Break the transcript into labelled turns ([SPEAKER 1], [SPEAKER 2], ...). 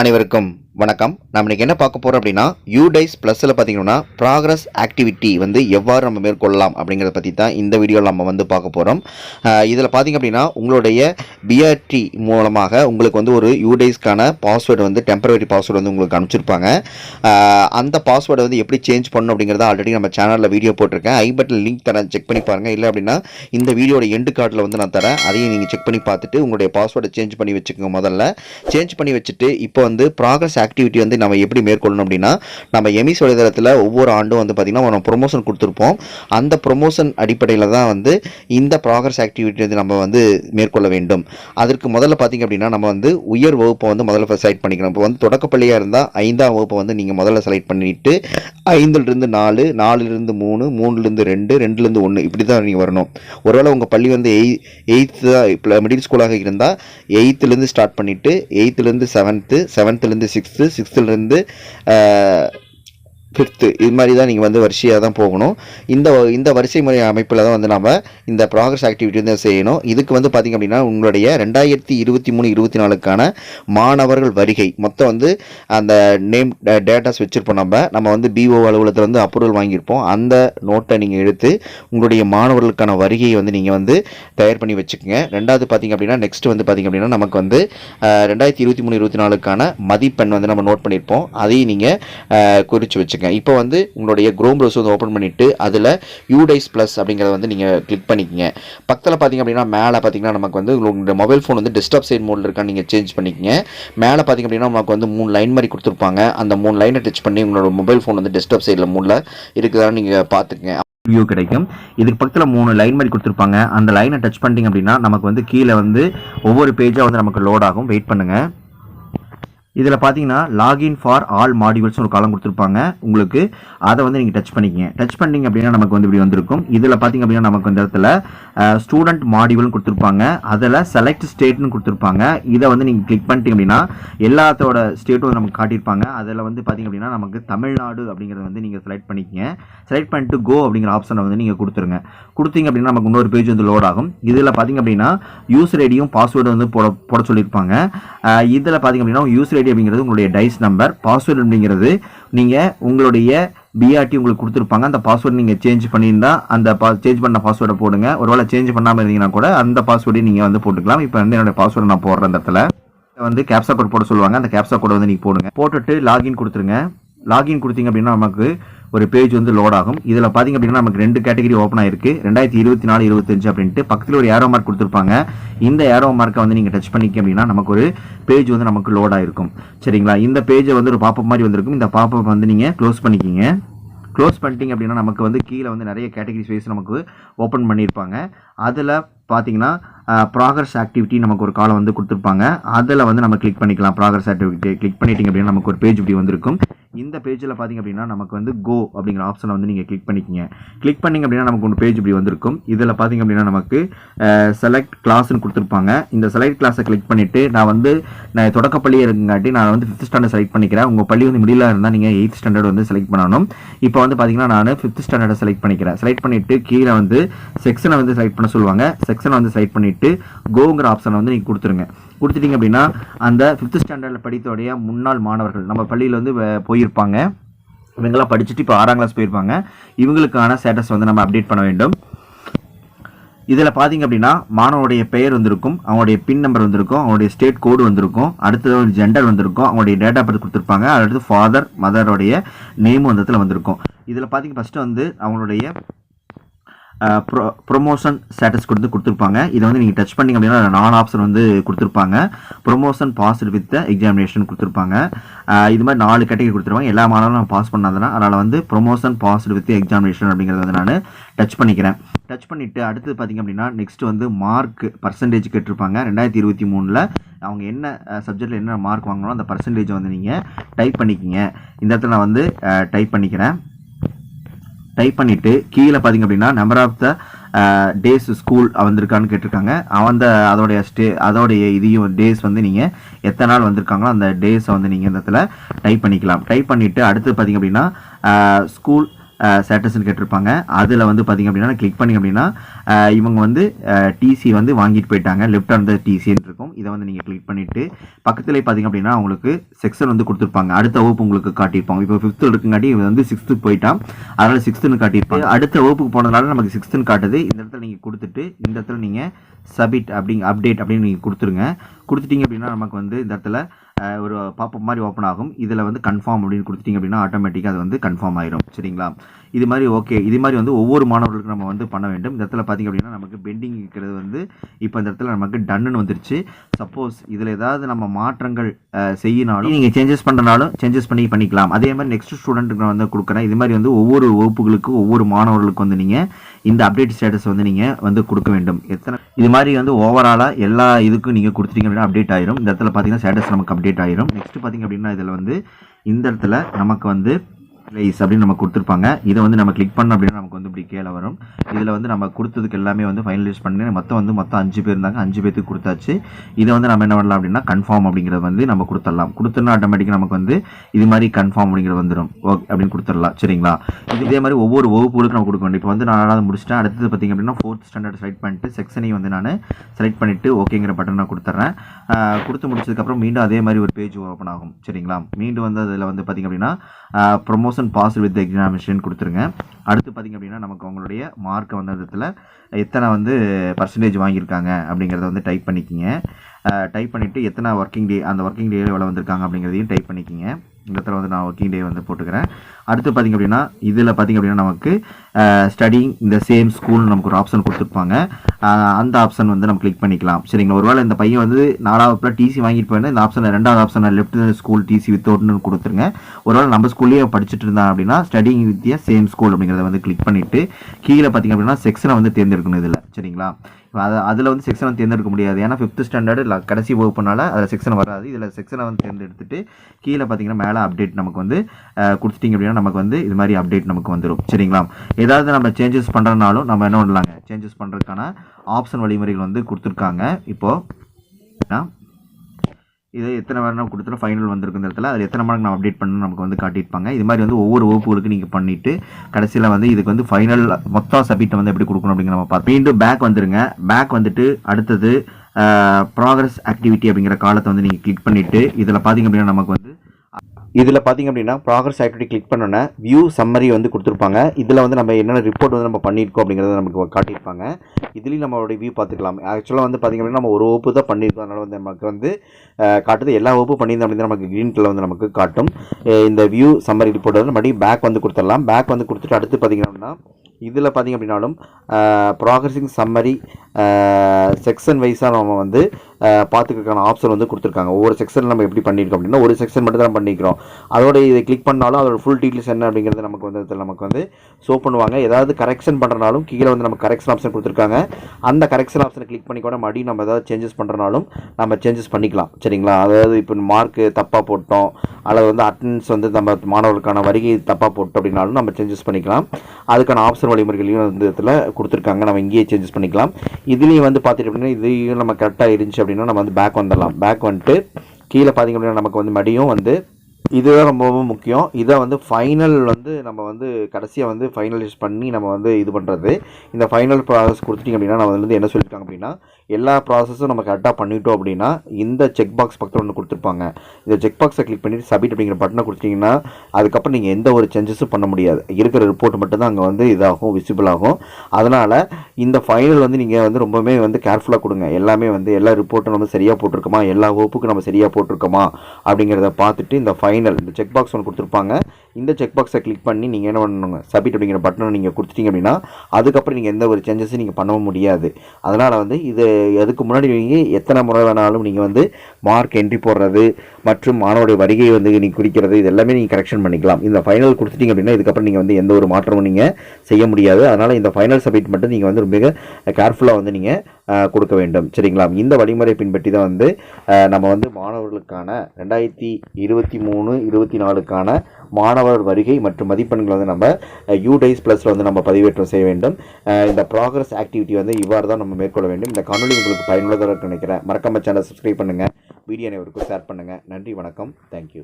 [SPEAKER 1] அனைவருக்கும் வணக்கம். நம்ம இன்னைக்கு என்ன பார்க்க போகிறோம் அப்படின்னா யூடைஸ் ப்ளஸில் பார்த்தீங்கன்னா ப்ராக்ரஸ் ஆக்டிவிட்டி வந்து எவ்வாறு நம்ம மேற்கொள்ளலாம் அப்படிங்கிறத பற்றி தான் இந்த வீடியோவில் நம்ம வந்து பார்க்க போகிறோம் இதில் பார்த்தீங்க அப்படின்னா உங்களுடைய பிஆர்டி மூலமாக உங்களுக்கு வந்து ஒரு யூடைஸ்க்கான பாஸ்வேர்டு வந்து டெம்பரவரி பாஸ்வேர்டு வந்து உங்களுக்கு அனுப்பிச்சிருப்பாங்க. அந்த பாஸ்வேர்டை வந்து எப்படி சேஞ்ச் பண்ணணும் அப்படிங்கிறத ஆல்ரெடி நம்ம சேனலில் வீடியோ போட்டிருக்கேன். ஐ பட்டன் லிங்க் தரேன் செக் பண்ணி பாருங்கள் இல்லை அப்படின்னா இந்த வீடியோட எண்டு கார்டில் வந்து நான் தரேன். அதையும் நீங்கள் செக் பண்ணி பார்த்துட்டு உங்களுடைய பாஸ்வேர்டை சேஞ்ச் பண்ணி வச்சுக்கோங்க முதல்ல. சேஞ்ச் பண்ணி வச்சுட்டு இப்போ வந்து ப்ராக்ரஸ் ஆக்டிவிட்டி வந்து நம்ம எப்படி மேற்கொள்ளணும் அப்படின்னா நம்ம எமிஸ் வலைதளத்தில் ஒவ்வொரு ஆண்டும் வந்து பார்த்திங்கன்னா நம்ம ப்ரொமோஷன் கொடுத்துருப்போம். அந்த ப்ரொமோஷன் அடிப்படையில் தான் வந்து இந்த ப்ராக்ரஸ் ஆக்டிவிட்டி வந்து நம்ம வந்து மேற்கொள்ள வேண்டும். அதற்கு முதல்ல பார்த்திங்க அப்படின்னா நம்ம வந்து உயர் வகுப்பை வந்து முதல்ல செலக்ட் பண்ணிக்கணும். இப்போ வந்து தொடக்கப்பள்ளியாக இருந்தால் ஐந்தாம் வகுப்பை வந்து நீங்கள் முதல்ல செலக்ட் பண்ணிவிட்டு ஐந்துலேருந்து நாலு நாலுலேருந்து மூணு மூணுலேருந்து ரெண்டு ரெண்டுலேருந்து ஒன்று இப்படி தான் நீங்கள் வரணும். ஒருவேளை உங்கள் பள்ளி வந்து எய் எயித்து தான் இப்போ மிடில் ஸ்கூலாக இருந்தால் எயித்துலேருந்து ஸ்டார்ட் பண்ணிவிட்டு எயித்துலேருந்து செவன்த்து செவன்த்துலேருந்து சிக்ஸ்த்து சிக்ஸ்த்துலேருந்து ஃபிஃப்த்து இது மாதிரி தான் நீங்கள் வந்து வரிசையாக தான் போகணும். இந்த இந்த வரிசை முறை அமைப்பில் தான் வந்து நம்ம இந்த ப்ராக்ரஸ் ஆக்டிவிட்டி வந்து செய்யணும். இதுக்கு வந்து பார்த்திங்க அப்படின்னா உங்களுடைய ரெண்டாயிரத்தி இருபத்தி மூணு இருபத்தி நாலுக்கான மாணவர்கள் வருகை. மொத்தம் வந்து அந்த நேம் டேட்டாஸ் வச்சுருப்போம் நம்ம. நம்ம வந்து பிஓ அலுவலகத்தில் வந்து அப்ரூவல் வாங்கியிருப்போம். அந்த நோட்டை நீங்கள் எடுத்து உங்களுடைய மாணவர்களுக்கான வருகையை வந்து நீங்கள் வந்து தயார் பண்ணி வச்சுக்கோங்க. ரெண்டாவது பார்த்திங்க அப்படின்னா நெக்ஸ்ட் வந்து பார்த்திங்க அப்படின்னா நமக்கு வந்து ரெண்டாயிரத்தி இருபத்தி மூணு இருபத்தி நாலுக்கான மதிப்பெண் வந்து நம்ம நோட் பண்ணியிருப்போம். அதையும் நீங்கள் குறித்து வச்சுக்கோங்க. இப்போ வந்து உங்களுடைய குரோம் ப்ரௌசர் வந்து ஓப்பன் பண்ணிவிட்டு அதில் யூடைஸ் ப்ளஸ் அப்படிங்கிறத வந்து நீங்கள் கிளிக் பண்ணிக்கங்க. பக்கத்தில் பார்த்தீங்க அப்படின்னா மேலே பார்த்தீங்கன்னா நமக்கு வந்து உங்களுடைய மொபைல் ஃபோன் வந்து டிஸ்டர்ப் சைட் மோடில் இருக்கான்னு நீங்கள் சேஞ்ச் பண்ணிக்கங்க. மேலே பார்த்தீங்க அப்படின்னா நமக்கு வந்து மூணு லைன் மாதிரி கொடுத்துருப்பாங்க. அந்த மூணு லைனை டச் பண்ணி உங்களோட மொபைல் ஃபோன் வந்து டிஸ்டர்ப் சைடில் மூணில் இருக்குதான்னு நீங்கள் பார்த்துக்கங்க வியூ கிடைக்கும். இதுக்கு பக்கத்தில் மூணு லைன் மாதிரி கொடுத்துருப்பாங்க. அந்த லைனை டச் பண்ணிட்டீங்க அப்படின்னா நமக்கு வந்து கீழே வந்து ஒவ்வொரு பேஜாக வந்து நமக்கு லோட் ஆகும். வெயிட் பண்ணுங்கள் இதில் பார்த்தீங்கன்னா லாகின் ஃபார் ஆல் மாடியூல்ஸ்னு ஒரு காலம் கொடுத்துருப்பாங்க. உங்களுக்கு அதை வந்து நீங்கள் டச் பண்ணிக்கங்க. டச் பண்ணிங்க அப்படின்னா நமக்கு வந்து இப்படி வந்திருக்கும். இதில் பார்த்தீங்க அப்படின்னா நமக்கு இந்த இடத்துல ஸ்டூடெண்ட் மாடியூல்னு கொடுத்துருப்பாங்க. அதில் செலக்ட் ஸ்டேட்னு கொடுத்துருப்பாங்க. இதை வந்து நீங்கள் கிளிக் பண்ணிட்டீங்க அப்படின்னா எல்லாத்தோட ஸ்டேட்டும் நமக்கு காட்டியிருப்பாங்க. அதில் வந்து பார்த்தீங்க அப்படின்னா நமக்கு தமிழ்நாடு அப்படிங்கிறத வந்து நீங்கள் செலக்ட் பண்ணிக்கங்க. செலக்ட் பண்ணிட்டு கோ அப்படிங்கிற ஆப்ஷனை வந்து நீங்கள் கொடுத்துருங்க. கொடுத்தீங்க அப்படின்னா நமக்கு இன்னொரு பேஜ் வந்து லோட் ஆகும். இதில் பார்த்தீங்க அப்படின்னா யூசர் ஐடியும் பாஸ்வேர்டு வந்து போட போட சொல்லியிருப்பாங்க. இதில் பார்த்தீங்க அப்படின்னா யூசர் ஐடி அப்படிங்கிறது உங்களுடைய டைஸ் நம்பர் பாஸ்வேர்டு அப்படிங்கிறது நீங்கள் உங்களுடைய பிஆர்டி உங்களுக்கு கொடுத்துருப்பாங்க. அந்த பாஸ்வேர்டு நீங்கள் சேஞ்ச் பண்ணியிருந்தால் அந்த பா சேஞ்ச் பண்ண பாஸ்வேர்டை போடுங்க. ஒருவேளை சேஞ்ச் பண்ணாமல் இருந்தீங்கன்னா கூட அந்த பாஸ்வேர்டையும் நீங்கள் வந்து போட்டுக்கலாம். இப்போ வந்து என்னோட பாஸ்வேர்டு நான் போடுறேன் அந்த இடத்துல. வந்து கேப்சா கோட் போட சொல்லுவாங்க. அந்த கேப்சா கோட் வந்து நீங்கள் போடுங்க. போட்டுட்டு லாகின் கொடுத்துருங்க. லாகின் கொடுத்தீங்க அப்படின்னா நமக்கு ஒரு பேஜ் வந்து லோட் ஆகும். இதில் பார்த்தீங்க அப்படின்னா நமக்கு ரெண்டு கேட்டகரி ஓப்பன் ஆயிருக்கு. ரெண்டாயிரத்தி இருபத்தி நாலு இருபத்தஞ்சு அப்படின்ட்டு பக்கத்தில் ஒரு ஏரோ மார்க் கொடுத்துருப்பாங்க. இந்த ஏரோ மார்க்கை வந்து நீங்கள் டச் பண்ணிக்க அப்படின்னா நமக்கு ஒரு பேஜ் வந்து நமக்கு லோட் ஆயிருக்கும். சரிங்களா? இந்த பேஜை வந்து ஒரு பாப்பப் மாதிரி வந்திருக்கும். இந்த பாப்பப் வந்து நீங்கள் க்ளோஸ் பண்ணிக்கிங்க. க்ளோஸ் பண்ணிட்டீங்க அப்படின்னா நமக்கு வந்து கீழே வந்து நிறைய கேட்டகரி ஸ்பேஸ் நமக்கு ஓப்பன் பண்ணியிருப்பாங்க. அதில் பார்த்தீங்கன்னா ப்ராக்ரஸ் ஆக்டிவிட்டி நமக்கு ஒரு காலம் வந்து கொடுத்துருப்பாங்க. அதில் வந்து நம்ம கிளிக் பண்ணிக்கலாம். ப்ராக்ரஸ் ஆக்டிவிட்டி கிளிக் பண்ணிட்டீங்க அப்படின்னா நமக்கு ஒரு பேஜ் இப்படி வந்திருக்கும். இந்த பேஜில் பார்த்தீங்க அப்படின்னா நமக்கு வந்து கோ அப்படிங்கிற ஆப்ஷனை வந்து நீங்கள் கிளிக் பண்ணிக்கிங்க. கிளிக் பண்ணிங்க அப்படின்னா நமக்கு ஒரு பேஜ் இப்படி வந்திருக்கும். இதில் பார்த்தீங்க அப்படின்னா நமக்கு செலக்ட் கிளாஸ்னு கொடுத்துருப்பாங்க. இந்த செலக்ட் கிளாஸை கிளிக் பண்ணிவிட்டு நான் வந்து நான் தொடக்கப்பள்ளியே இருக்குங்காட்டி நான் வந்து ஃபிஃப்த் ஸ்டாண்டர்ட் செலக்ட் பண்ணிக்கிறேன். உங்கள் பள்ளி வந்து மிடிலாக இருந்தால் நீங்கள் எயித் ஸ்டாண்டர்ட் வந்து செலக்ட் பண்ணணும். இப்போ வந்து பார்த்தீங்கன்னா நான் ஃபிஃப்த் ஸ்டாண்டர்டை செலக்ட் பண்ணிக்கிறேன். செலக்ட் பண்ணிவிட்டு கீழே வந்து செக்ஷனை வந்து செலக்ட் பண்ண சொல்லுவாங்க. செக் வந்து செலக்ட் பண்ணிவிட்டு கோங்கிற ஆப்ஷனை வந்து நீங்கள் கொடுத்துருங்க. கொடுத்துட்டீங்க அப்படின்னா அந்த ஃபிஃப்த் ஸ்டாண்டர்டில் படித்தோடைய முன்னாள் மாணவர்கள் நம்ம பள்ளியில் வந்து போயிருப்பாங்க. இவங்கெல்லாம் படிச்சுட்டு இப்போ ஆறாம் கிளாஸ் போயிருப்பாங்க. இவங்களுக்கான ஸ்டேட்டஸ் வந்து நம்ம அப்டேட் பண்ண வேண்டும். இதில் பார்த்தீங்க அப்படின்னா மாணவனுடைய பெயர் வந்திருக்கும் அவங்களுடைய பின் நம்பர் வந்திருக்கும் அவங்களுடைய ஸ்டேட் கோடு வந்திருக்கும் அடுத்தது ஒரு ஜெண்டர் வந்திருக்கும் அவங்களுடைய டேட்டா பர்த் கொடுத்துருப்பாங்க அடுத்து ஃபாதர் மதரோடைய நேம் வந்ததில் வந்திருக்கும். இதில் பார்த்தீங்க ஃபஸ்ட்டு வந்து அவங்களுடைய ப்ரொ ப்ரொமோஷன் ஸ்டேட்டஸ் கொடுத்து கொடுத்துருப்பாங்க. இதை வந்து நீங்கள் டச் பண்ணிங்க அப்படின்னா நாலு ஆப்ஷன் வந்து கொடுத்துருப்பாங்க. ப்ரொமோஷன் பாஸ்டு வித் எக்ஸாமினேஷன் கொடுத்துருப்பாங்க. இது மாதிரி நாலு கேட்டகரி கொடுத்துருவாங்க எல்லா மாணவர்களும் பாஸ் பண்ணாதனா அதனால் வந்து ப்ரொமோஷன் பாஸ்டு வித் எக்ஸாமினேஷன் அப்படிங்கிறத வந்து நான் டச் பண்ணிக்கிறேன். டச் பண்ணிவிட்டு அடுத்தது பார்த்தீங்க அப்படின்னா நெக்ஸ்ட் வந்து மார்க் பர்சன்டேஜ் கேட்டிருப்பாங்க. ரெண்டாயிரத்தி இருபத்தி மூணில் அவங்க என்ன சப்ஜெக்டில் என்ன மார்க் வாங்கணும் அந்த பர்சன்டேஜை வந்து நீங்கள் டைப் பண்ணிக்கிங்க. இந்த இடத்துல நான் வந்து டைப் பண்ணிக்கிறேன். டைப் பண்ணிவிட்டு கீழே பார்த்தீங்க அப்படின்னா number of the days school வந்திருக்கான்னு கேட்டிருக்காங்க. அந்த அதோடைய ஸ்டே அதோடைய இதையும் டேஸ் வந்து நீங்கள் எத்தனை நாள் வந்திருக்காங்களோ அந்த டேஸை வந்து நீங்கள் இந்த இடத்துல டைப் பண்ணிக்கலாம். டைப் பண்ணிவிட்டு அடுத்து பார்த்தீங்க அப்படின்னா uh, ஸ்கூல் ஸ்டேட்டஸ்னு கேட்டிருப்பாங்க. அதில் வந்து பார்த்திங்க அப்படின்னா கிளிக் பண்ணிங்க அப்படின்னா இவங்க வந்து டிசி வந்து வாங்கிட்டு போயிட்டாங்க. லெஃப்ட் அந்த டிசின்னு இருக்கும். இதை வந்து நீங்கள் கிளிக் பண்ணிவிட்டு பக்கத்துலேயே பார்த்தீங்க அப்படின்னா உங்களுக்கு செக்ஷன் வந்து கொடுத்துருப்பாங்க. அடுத்த வகுப்பு உங்களுக்கு காட்டியிருப்பாங்க. இப்போ ஃபிஃப்த்தில் இருக்குங்காட்டி இவன் வந்து சிக்ஸ்த்துக்கு போயிட்டான். அதனால் சிக்ஸ்த்துன்னு காட்டியிருப்பாங்க. அடுத்த வகுப்புக்கு போனதுனால நமக்கு சிக்ஸ்த்துன்னு காட்டுது. இந்த இடத்துல நீங்கள் கொடுத்துட்டு இந்த இடத்துல நீங்கள் சபிட் அப்படிங்க அப்டேட் அப்படின்னு நீங்கள் கொடுத்துருங்க. கொடுத்துட்டீங்க அப்படின்னா நமக்கு வந்து இந்த இடத்துல ஒரு பாப்பப் மாதிரி ஓப்பன் ஆகும். இதில் வந்து கன்ஃபார்ம் அப்படின்னு கொடுத்துட்டிங்க அப்படின்னா ஆட்டோமேட்டிக்காக அது வந்து கன்ஃபார்ம் ஆயிரும். சரிங்களா? இது மாதிரி ஓகே இது மாதிரி வந்து ஒவ்வொரு மாணவர்களுக்கும் நம்ம வந்து பண்ண வேண்டும். இந்த இடத்துல பார்த்திங்க அப்படின்னா நமக்கு பெண்டிங் இருக்கிறது வந்து இப்போ இந்த இடத்துல நமக்கு டன்னுன்னு வந்துருச்சு. சப்போஸ் இதில் ஏதாவது நம்ம மாற்றங்கள் செய்யினாலும் நீங்கள் சேஞ்சஸ் பண்ணுறனாலும் சேஞ்சஸ் பண்ணி பண்ணிக்கலாம். அதே மாதிரி நெக்ஸ்ட் ஸ்டூடெண்ட்டுக்கு நான் வந்து கொடுக்குறேன். இது மாதிரி வந்து ஒவ்வொரு வகுப்புகளுக்கும் ஒவ்வொரு மாணவர்களுக்கும் வந்து நீங்கள் இந்த அப்டேட் ஸ்டேட்டஸ் வந்து நீங்கள் வந்து கொடுக்க வேண்டும். எத்தனை இது மாதிரி வந்து ஓவராலாக எல்லா இதுக்கும் நீங்கள் கொடுத்துட்டீங்க அப்படின்னா அப்டேட் ஆயிரும். இந்த இடத்துல பார்த்தீங்கன்னா ஸ்டேட்டஸ் நமக்கு அப்டேட் ஆயிரும். நெக்ஸ்ட் பார்த்தீங்க அப்படின்னா இதில் வந்து இந்த இடத்துல நமக்கு வந்து ப்ளேஸ் அப்படின்னு நம்ம கொடுத்துருப்பாங்க. இதை வந்து நம்ம கிளிக் பண்ணோம் அப்படின்னா நமக்கு வந்து இப்படி கீழே வரும். இதில் வந்து நம்ம கொடுத்ததுக்கு எல்லாமே வந்து ஃபைனலைஸ் பண்ணி மொத்தம் வந்து மொத்தம் அஞ்சு பேர் இருந்தாங்க. அஞ்சு பேருக்கு கொடுத்தாச்சு. இதை வந்து நம்ம என்ன பண்ணலாம் அப்படின்னா கன்ஃபார்ம் அப்படிங்கிறத வந்து நம்ம கொடுத்துடலாம். கொடுத்தோன்னா ஆட்டோமேட்டிக்காக நமக்கு வந்து இது மாதிரி கன்ஃபார்ம் அப்படிங்கிறது வந்துடும் ஓகே அப்படின்னு கொடுத்துடலாம். சரிங்களா? இது இதே மாதிரி ஒவ்வொரு வகுப்புகளுக்கும் நம்ம கொடுக்க வேண்டும் இப்போ வந்து நான் நாலாவது முடிச்சிட்டேன். அடுத்தது பார்த்திங்க அப்படின்னா ஃபோர்த் ஸ்டாண்டர்ட் செலக்ட் பண்ணிட்டு செக்ஷனையும் வந்து நான் செலக்ட் பண்ணிவிட்டு ஓகேங்கிற பட்டன் நான் கொடுத்துட்றேன் கொடுத்து முடிச்சதுக்கப்புறம் மீண்டும் அதே மாதிரி ஒரு பேஜ் ஓப்பன் ஆகும். சரிங்களா? மீண்டும் வந்து அதில் வந்து பார்த்திங்க அப்படின்னா ப்ரொமோஷன் பாஸ் வித் எக்ஸாமினேஷன் கொடுத்துருங்க. அடுத்து பார்த்திங்க அப்படின்னா நமக்கு அவங்களுடைய மார்க்கை வந்து இடத்துல எத்தனை வந்து பர்சன்டேஜ் வாங்கியிருக்காங்க அப்படிங்கிறத வந்து டைப் பண்ணிக்கிங்க. டைப் பண்ணிவிட்டு எத்தனை ஒர்க்கிங் டே அந்த ஒர்க்கிங் டே எவ்வளோ வந்திருக்காங்க அப்படிங்கிறதையும் டைப் பண்ணிக்கிங்க. இந்த இடத்துல வந்து நான் ஒர்க்கிங் டே வந்து போட்டுக்கிறேன். அடுத்து பார்த்திங்க அப்படின்னா இதில் பார்த்திங்க அப்படின்னா நமக்கு ஸ்டடிங் இந்த சேம் ஸ்கூல் நமக்கு ஒரு ஆப்ஷன் கொடுத்துருப்பாங்க. அந்த ஆப்ஷன் வந்து நம்ம கிளிக் பண்ணிக்கலாம். சரிங்களா? ஒருவேளை இந்த பையன் வந்து நாலாவது டிசி வாங்கிட்டு போயிருந்தா இந்த ஆப்ஷன் ரெண்டாவது ஆப்ஷன் லெஃப்ட் ஸ்கூல் டிசி வித்தவுட்னு கொடுத்துருங்க. ஒருவேளை நம்ம ஸ்கூல்லேயே படிச்சுட்டு இருந்தான் அப்படின்னா ஸ்டடிங் வித்தியா சேம் ஸ்கூல் அப்படிங்கிறத வந்து கிளிக் பண்ணிவிட்டு கீழே பார்த்திங்க அப்படின்னா செக்ஷனை வந்து தேர்ந்தெடுக்கணும் இதில். சரிங்களா? அதை அதில் வந்து செக்ஷனை தேர்ந்தெடுக்க முடியாது. ஏன்னா ஃபிஃப்த் ஸ்டாண்டர்டு கடைசி வகுப்புனால அதில் செக்ஷன் வராது. இதில் செக்ஷனை வந்து தேர்ந்தெடுத்துட்டு கீழே பார்த்தீங்கன்னா மேலே அப்டேட் நமக்கு வந்து கொடுத்துட்டீங்க அப்படின்னா நமக்கு வந்து இது மாதிரி அப்டேட் நமக்கு வந்துடும் சரிங்களா? ஏதாவது நம்ம சேஞ்சஸ் பண்ணுறதுனாலும் நம்ம என்ன பண்ணலாங்க? சேஞ்சஸ் பண்ணுறதுக்கான ஆப்ஷன் வழிமுறைகள் வந்து கொடுத்துருக்காங்க. இப்போது இது எத்தனை வேணும் கொடுத்துட்டு ஃபைனல் வந்திருக்கு இந்த இடத்துல அதில் எத்தனை மார்க் நம்ம அப்டேட் பண்ணணும் நமக்கு வந்து காட்டியிருப்பாங்க. இது மாதிரி வந்து ஒவ்வொரு வகுப்புகளுக்கு நீங்கள் பண்ணிவிட்டு கடைசியில் வந்து இதுக்கு வந்து ஃபைனல் மொத்தம் சப்மிட் வந்து எப்படி கொடுக்கணும் அப்படிங்கிற நம்ம பார்த்து மீண்டும் பேக் வந்துருங்க. பேக் வந்துட்டு அடுத்தது ப்ராக்ரஸ் ஆக்டிவிட்டி அப்படிங்கிற காலத்தை வந்து நீங்கள் கிளிக் பண்ணிவிட்டு இதில் பார்த்தீங்க அப்படின்னா நமக்கு வந்து இதில் பார்த்தீங்க அப்படின்னா ப்ராக்ரஸ் ஆக்டிவிட்டி கிளிக் பண்ணோன்னே வியூ சம்மரி வந்து கொடுத்துருப்பாங்க. இதில் வந்து நம்ம என்னென்ன ரிப்போர்ட் வந்து நம்ம பண்ணியிருக்கோம் அப்படிங்கிறத நமக்கு காட்டியிருப்பாங்க. இதுலேயும் நம்மளுடைய வியூ பார்த்துக்கலாம். ஆக்சுவலாக வந்து பார்த்திங்க அப்படின்னா நம்ம ஒரு வகுப்பு தான் பண்ணியிருக்கோம். அதனால் வந்து நமக்கு வந்து காட்டுது எல்லா வகுப்பு பண்ணியிருந்தோம் அப்படின்னா நமக்கு க்ரீன் கலர் வந்து நமக்கு காட்டும். இந்த வியூ சம்மரி ரிப்போர்ட் வந்து மறுபடியும் பேக் வந்து கொடுத்துடலாம். பேக் வந்து கொடுத்துட்டு அடுத்து பார்த்திங்க அப்படின்னா இதில் பார்த்திங்க அப்படின்னாலும் ப்ராக்ரஸிங் சம்மரி செக்ஷன் வைஸாக நம்ம வந்து பார்த்துக்கிறதுக்கான ஆப்ஷன் வந்து கொடுத்துருக்காங்க. ஒவ்வொரு செக்ஷன் நம்ம எப்படி பண்ணியிருக்கோம் அப்படின்னா ஒரு செக்ஷன் மட்டும் தான் பண்ணிக்கிறோம். அதோட இதை கிளிக் பண்ணாலும் அதோட ஃபுல் டீட்டெயில்ஸ் என்ன அப்படிங்கிறது நமக்கு வந்து நமக்கு வந்து ஷோ பண்ணுவாங்க. ஏதாவது கரெக்ஷன் பண்ணுறனாலும் கீழே வந்து நம்ம கரெக்ஷன் ஆப்ஷன் கொடுத்துருக்காங்க. அந்த கரெக்ஷன் ஆப்ஷனை கிளிக் பண்ணி கூட மறுபடியும் நம்ம ஏதாவது சேஞ்சஸ் பண்ணுறனாலும் நம்ம சேஞ்சஸ் பண்ணிக்கலாம். சரிங்களா? அதாவது இப்போ மார்க்கு தப்பாக போட்டோம். அல்லது வந்து அட்டண்டன்ஸ் வந்து நம்ம மாணவர்களுக்கான வருகை தப்பாக போட்டோம் அப்படின்னாலும் நம்ம சேஞ்சஸ் பண்ணிக்கலாம். அதுக்கான ஆப்ஷன் வழிமுறைகளையும் வந்து இதில் கொடுத்துருக்காங்க. நம்ம இங்கேயே சேஞ்சஸ் பண்ணிக்கலாம். இதுலேயும் வந்து பார்த்துட்டு அப்படின்னா இதையும் நம்ம கரெக்டாக இருந்துச்சு அப்படின்னா நம்ம வந்து பேக் வந்துடலாம். பேக் வந்துட்டு கீழே பார்த்திங்க அப்படின்னா நமக்கு வந்து மடியும் வந்து இதுதான் ரொம்பவும் முக்கியம். இதை வந்து ஃபைனல் வந்து நம்ம வந்து கடைசியாக வந்து ஃபைனலைஸ் பண்ணி நம்ம வந்து இது பண்ணுறது இந்த ஃபைனல் ப்ராசஸ் கொடுத்துட்டிங்க அப்படின்னா நம்ம வந்து என்ன சொல்லியிருக்காங்க அப்படின்னா எல்லா ப்ராசஸும் நம்ம கரெக்டாக பண்ணிட்டோம் அப்படின்னா இந்த செக் பாக்ஸ் பக்கத்தில் ஒன்று கொடுத்துருப்பாங்க. இந்த செக் பாக்ஸை கிளிக் பண்ணிவிட்டு சப்மிட் அப்படிங்கிற பட்டனை கொடுத்தீங்கன்னா அதுக்கப்புறம் நீங்கள் எந்த ஒரு சேஞ்சஸும் பண்ண முடியாது. இருக்கிற ரிப்போர்ட் மட்டும் தான் அங்கே வந்து இதாகும் விசிபிள் ஆகும். அதனால் இந்த ஃபைனல் வந்து நீங்கள் வந்து ரொம்பவே வந்து கேர்ஃபுல்லாக கொடுங்க. எல்லாமே வந்து எல்லா ரிப்போர்ட்டும் நம்ம சரியாக போட்டிருக்கோமா? எல்லா வகுப்புக்கும் நம்ம சரியாக போட்டிருக்கோமா? அப்படிங்கிறத பார்த்துட்டு இந்த ஃபைனல் ஃபைனல். இந்த செக் பாக்ஸ் ஒன்று கொடுத்துருப்பாங்க. இந்த செக் பாக்ஸை கிளிக் பண்ணி நீங்கள் என்ன பண்ணணுங்க? சப்மிட் அப்படிங்கிற பட்டனை நீங்கள் கொடுத்துட்டீங்க அப்படின்னா அதுக்கப்புறம் நீங்கள் எந்த ஒரு சேஞ்சஸும் நீங்கள் பண்ணவும் முடியாது. அதனால் வந்து இது அதுக்கு முன்னாடி நீங்கள் எத்தனை முறை வேணாலும் நீங்கள் வந்து மார்க் என்ட்ரி போடுறது மற்றும் மாணவருடைய வருகையை வந்து நீங்கள் குறிக்கிறது இது எல்லாமே நீங்கள் கரெக்ஷன் பண்ணிக்கலாம். இந்த ஃபைனல் கொடுத்துட்டீங்க அப்படின்னா இதுக்கப்புறம் நீங்கள் வந்து எந்த ஒரு மாற்றமும் நீங்கள் செய்ய முடியாது. அதனால் இந்த ஃபைனல் சப்மிட் மட்டும் நீங்கள் வந்து மிக கேர்ஃபுல்லாக வந்து நீங்கள் கொடுக்க வேண்டும். சரிங்களா? இந்த வழிமுறை பின்பற்றி தான் வந்து நம்ம வந்து மாணவர்களுக்கான ரெண்டாயிரத்தி இருபத்தி மூணு இருபத்தி நாலுக்கான மாணவர் வருகை மற்றும் மதிப்பெண்களை வந்து நம்ம யூ டைஸ் ப்ளஸில் வந்து நம்ம பதிவேற்றம் செய்ய வேண்டும். இந்த ப்ராக்ரஸ் ஆக்டிவிட்டி வந்து இவ்வாறு தான் நம்ம மேற்கொள்ள வேண்டும். இந்த காணொலி உங்களுக்கு பயனுள்ளதாக நினைக்கிறேன். மறக்காம சேனல் சப்ஸ்கிரைப் பண்ணுங்கள் வீடியோ அனைவருக்கும் ஷேர் பண்ணுங்கள் நன்றி வணக்கம். தேங்க்யூ